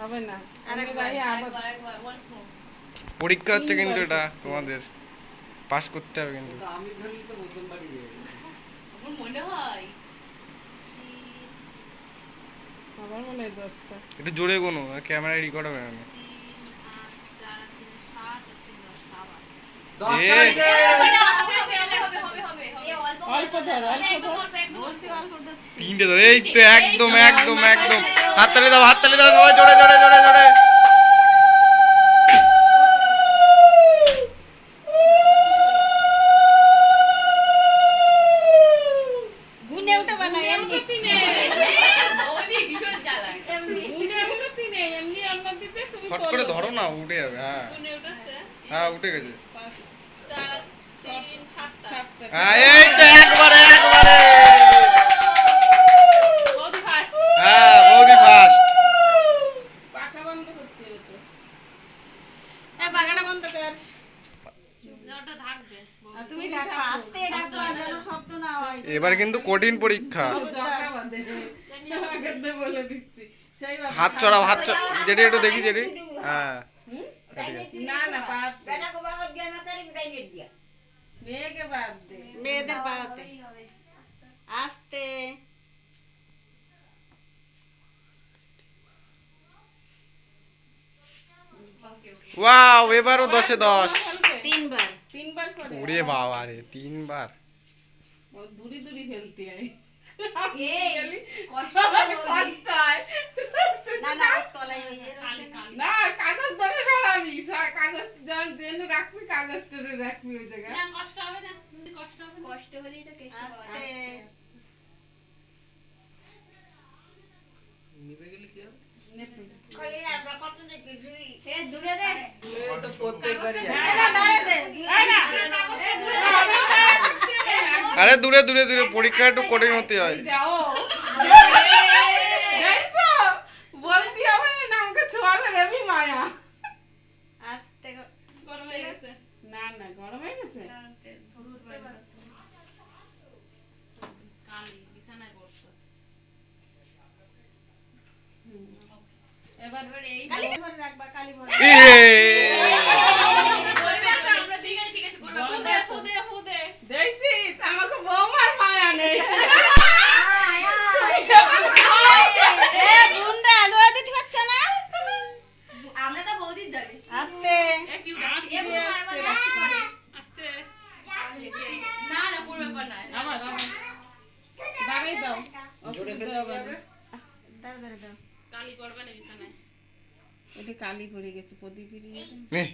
হবে না পরীক্ষা হচ্ছে কিন্তু এটা তোমাদের পাস করতে হবে কিন্তু আমি ধরলে তো প্রথমবারই হয়ে মনে হয় আমার মনে হয় দশটা একটু জোরে কোনো ক্যামেরায় রেকর্ড হবে না দশটা তিনটে ধরে এই তো একদম একদম একদম হাততালি দাও হাততালি দাও সবাই জোরে জোরে জোরে জোরে। ফট করে ধরো না উঠে যাবে হ্যাঁ। হ্যাঁ উঠে গেছে। কঠিন পরীক্ষা। হাত চড়াও হাত যেটি একটু দেখি যেটি হ্যাঁ। মেয়েদের পাওয়াতে আস্তে। ওয়াও এবারও দশে দশ। তিনবার। তিনবার করে। ওরে বাবা রে তিনবার। দূরি দূরি ফেলতে কষ্ট কষ্ট হয় না না না? কাগজ ধরে সরাবি কাগজ যেন যেন রাখবি কাগজ ধরে রাখবি ওই জায়গায়। কষ্ট হলেই তো কেষ্ট আস্তে গেলে কি হবে? দূরে দে। তো প্রত্যেকবারই না, না, দাঁড়িয়ে দে। আরে দূরে দূরে দূরে পরীক্ষা একটু কঠিন হতে হয়। হবে না আমাকে ছোয়ালে রেবি মায়া। আস্তে কর- না না গরম হয়ে গেছে? এবার কালি ভরে রাখবা কালি ভরে ইয়ে! দেখছি আমাকে বৌমার মায়া নেই এ গুন্ডা দোয়া দিতে পারছে না আমরা তো বৌদির দলে আস্তে এ বুড়ো মারবা না। না না পুরো ব্যাপার না আবার আবার দাঁড়াই দাও অসুবিধা হবে না দাঁড়া দাঁড়া দাও এটা কালি পড়ে গেছে প্রদীপ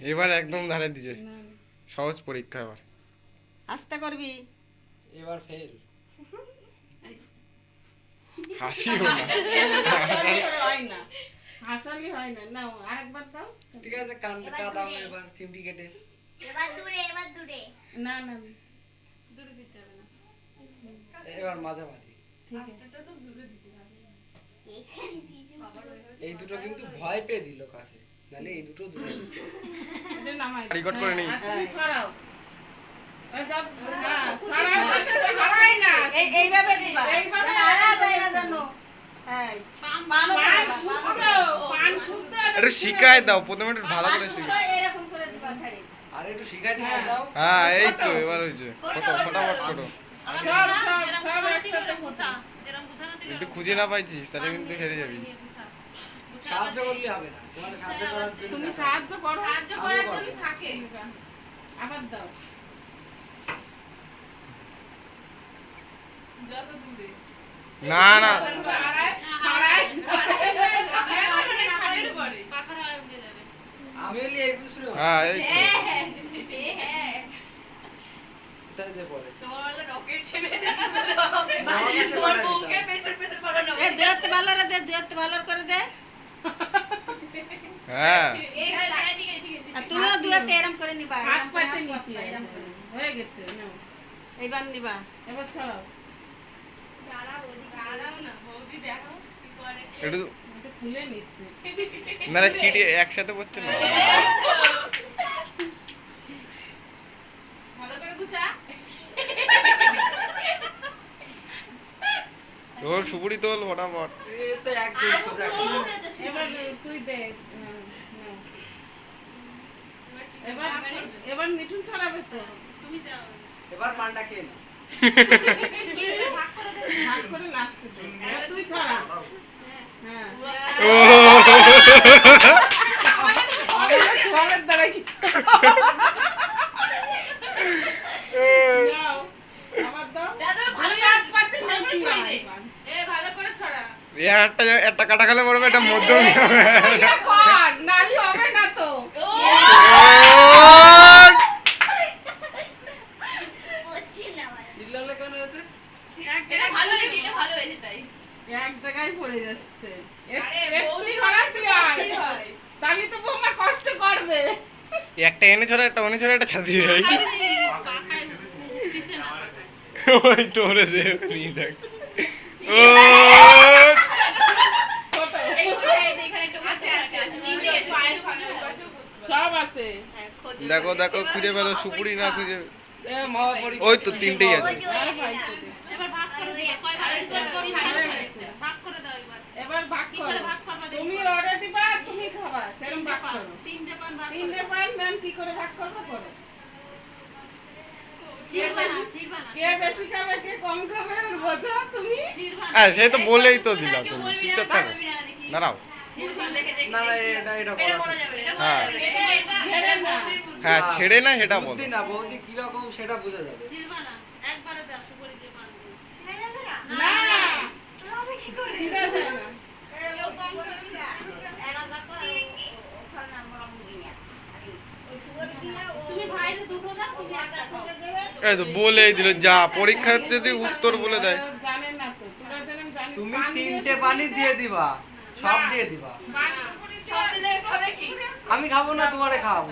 এবার একদম ধারে দিছে সহজ পরীক্ষা এবার। আস্তে করবি। এবার ফেল হাসি না। হাসালি হয় না। না আরেকবার দাও। ঠিক আছে কান কাদাও এবার চিমটি কেটে। এবার দূরে এবার দূরে। না না। এবার মাঝামাঝি। এই দুটো কিন্তু ভয় পেয়ে দিল কাছে। নালে এই দুটো দূরে রেকর্ড করে নিই। ছড়াও। এইভাবে দিবা হ্যাঁ একটু শিখাই দাও প্রথমে একটু ভালো করে শুদ্ধ শিখাই এরকম করে দিবা ছাড়ি আর একটু শিখাই দাও। হ্যাঁ এই তো এবার হয়েছে ফটো ফটাফট খোঁচা একটু খুঁজে না পাইছিস তাহলে কিন্তু হেরে যাবি। সাহায্য করলে হবে না। সাহায্য করার জন্য তুমি সাহায্য করো। সাহায্য করার জন্য থাকে। আবার দাও। না না। হ্যাঁ হ্যাঁ হ্যাঁ হ্যাঁ হ্যাঁ। হ্যাঁ। তুমিও দুয়াতে এরম করে নিবা। হয়ে গেছে এইবার নিবা। এবার ছড়াও দাঁড়াও ওদিকে দাঁড়াও না বৌদি দেখো কি করে একটু এটা না না চিঠি একসাথে পড়ছে না? ওর সুপুরি তোল ফটাফট। এবার মিঠুন ছড়াবে তো এবার পান্ডা খেয়ে লাস্টে দে এবার কিছু নাও। একটা কাটা খেলে পড়বে এটা মধ্যম ইয়ে কর, নালি হবে না তো ও চিল্লালে কেন এতে এটা ভালো হয়েছে এটা ভালো হয়েছে তাই এক জায়গায় পড়ে যাচ্ছে এ- আরে একটু বৌদি ছড়াতে হয় কি হয় তাহলে তো বৌমা কষ্ট করবে একটা এনে ছড়া একটা ওনে ছড়া একটা ছাদি ভাই ওই তোরে দে নিয়ে দেখ। ও পাশেও সব আছে। হ্যাঁ খোঁজ। দেখো দেখো খুঁজে পেল সুপুরি না খুঁজে ওই তো তিনটেই আছে আর পাইছে দে। এবার ভাগ করো তুমি অর্ডার দিবা আর তুমি খাবা সেরকম ভাগ করো তিনটে ম্যাম কি করে ভাগ করব করো হ্যাঁ সে তো বলেই তো দিলাম। তুমি চুপচাপ থাকো। দাঁড়াও। হ্যাঁ। বলা যাবে না। এটা এটা ছেড়ে না। হ্যাঁ ছেড়ে না সেটা বলো। না বৌদি কীরকম সেটা বোঝা যাবে। না ছিঁড়া যায় না কেউ কম খাবে না। তুমি ভাইরে দুটো দাও তুমি একটা খাও এই তো বলেই দিল যা পরীক্ষার যদি উত্তর বলে দেয়। তুমি তিনটে পানি দিয়ে দিবা সব দিয়ে দিবা। খাবে আমি খাব না তোমারে খাওয়াবো।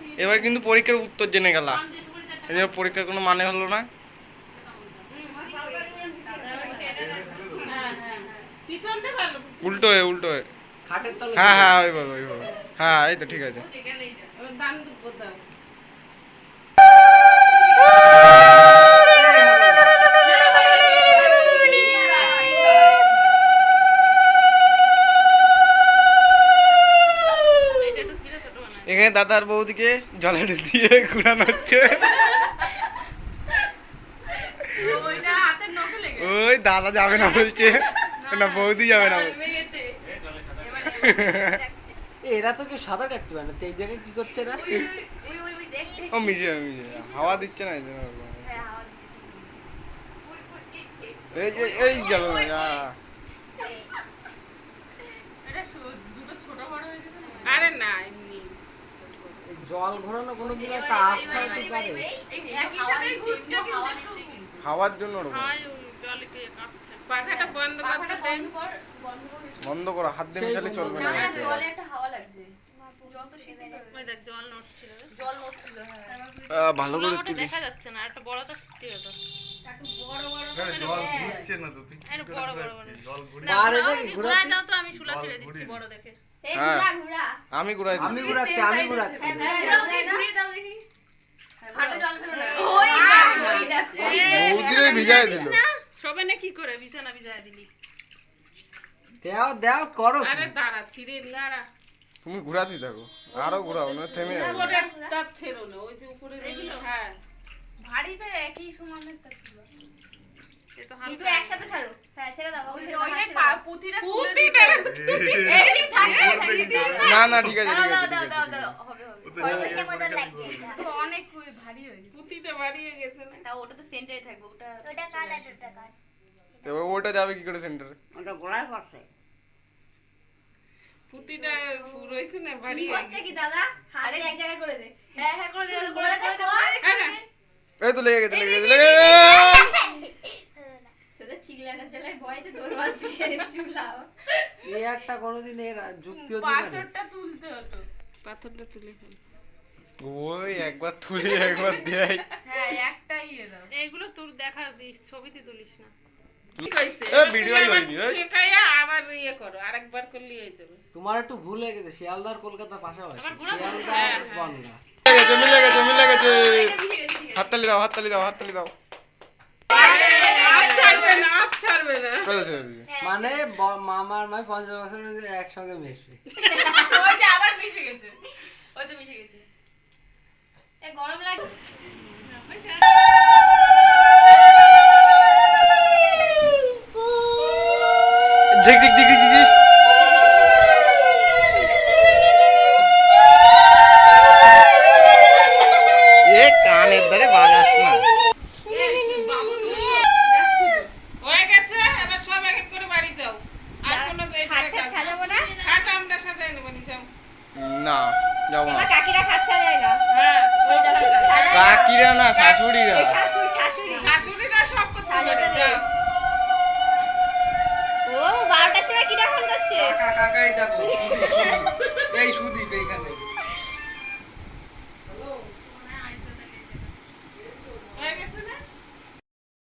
দিয়ে এবার কিন্তু পরীক্ষার উত্তর জেনে গেলা। জন্য পরীক্ষার কোনো মানে হলো না হ্যাঁ হ্যাঁ পিছন দিয়ে ভালো উল্টো হয়ে উল্টো হয়ে খাটের তলে হ্যাঁ হ্যাঁ ওইভাবে ওইভাবে। হ্যাঁ এই তো ঠিক আছে। এখানে দাদার বৌদিকে জলের দিয়ে ঘুরানো হচ্ছে ওইটা হাতের নখে লেগে ওই দাদা যাবে না বলছে। না বৌদি যাবে না। এ, এরা তো কেউ সাঁতার কাটতে পারে না তো এই জায়গায় কি করছে এরা? ও মিজে মিজে হাওয়া দিচ্ছে না এই জন্য। হ্যাঁ যে এই গেল না হয়ে আরে না এমনি। জল ঘোরানো কোনো দিন একটা আস্থা হতে পারে হাওয়ার জন্য ওরকম। পাখাটা বন্ধ করতে বন্ধ কর বন্ধ কর। করো হাত দিয়ে মিশালে চলবে না। জলে একটা হাওয়া লাগছে। হ্যাঁ ভালো করে দেখা। যাচ্ছে না একটা বড় তো সত্যি হতো আমি হ্যাঁ। আমি ঘুরাই আমি ঘুরাচ্ছি আমি ঘুরাচ্ছি। দাও দেখি ঘুরিয়ে দাও দেখি। হাতে জল ফেলো না। ওই দেখো ওই দেখো। বৌদিরে ভিজাই দিল। শোবে না কি করে বিছানা বিছায় দিলি। দেও দেও করো। আরে দাঁড়া ছিঁড়ে লাড়া তুমি ঘুরাতে থাকো আরও ঘুরাও না থেমে যাবে। ওটা তার ছেড়ো না ওই যে উপরে হ্যাঁ। ভারী তো একই সমানের তা একসাথে ছাড়ো। হ্যাঁ ছেড়ে দাও পুঁতিটা পুতিটা না না ঠিক আছে দাও দাও দাও দাও হবে হবে। তো অনেক ভারী হয়ে গেছে। বাড়িয়ে গেছে না? তা ওটা তো সেন্টারে থাকবে ওটা এবার ওটা যাবে কি করে সেন্টারে? পুতিটা রয়েছে না কি বাড়িয়ে করছে কি দাদা? হাতে এক জায়গায় করে দে। হ্যাঁ হ্যাঁ করে দে করে দে করে দে করে দে, করে দে। এই তো লেগে গেছে লেগে গেছে লেগে গেছে। তোদের চিল্লানোর ভয়তে তোর বাচ্চা শুনলাম। এই একটা কোনোদিন এর যুক্তি হতে পাথরটা তুলতে হতো। পাথরটা তুলে ফেল। ওই একবার তুলি একবার দেয় হ্যাঁ একটাই ইয়ে দাও। তোর দেখা দিস ছবিতে তুলিস না। তোমার একটু ভুল হয়ে গেছে শিয়ালদার কলকাতা পাশাপাশি। হাততালি দাও হাততালি দাও হাততালি দাও। মানে মামার মাই পঞ্চাশ বছর হয়েছে একসঙ্গে মিশবে। ওই যে আবার মিশে গেছে। ওই তো মিশে গেছে। গরম লাগে ঝিক ঝিক ঝিক ঝিক ঝিক। খাট আমরা সাজাই নি, যাও না যাব না। কাকিরা খাট সাজায় না? হ্যাঁ। সাজায়। কাকিরা না শাশুড়িরা শাশুড়ি শাশুড়ি। শাশুড়িরা সব করতে পারে যাও। ও বারোটার সময় কিরা ফোন করছে কাকা কাকা এই দেখো এই সুদি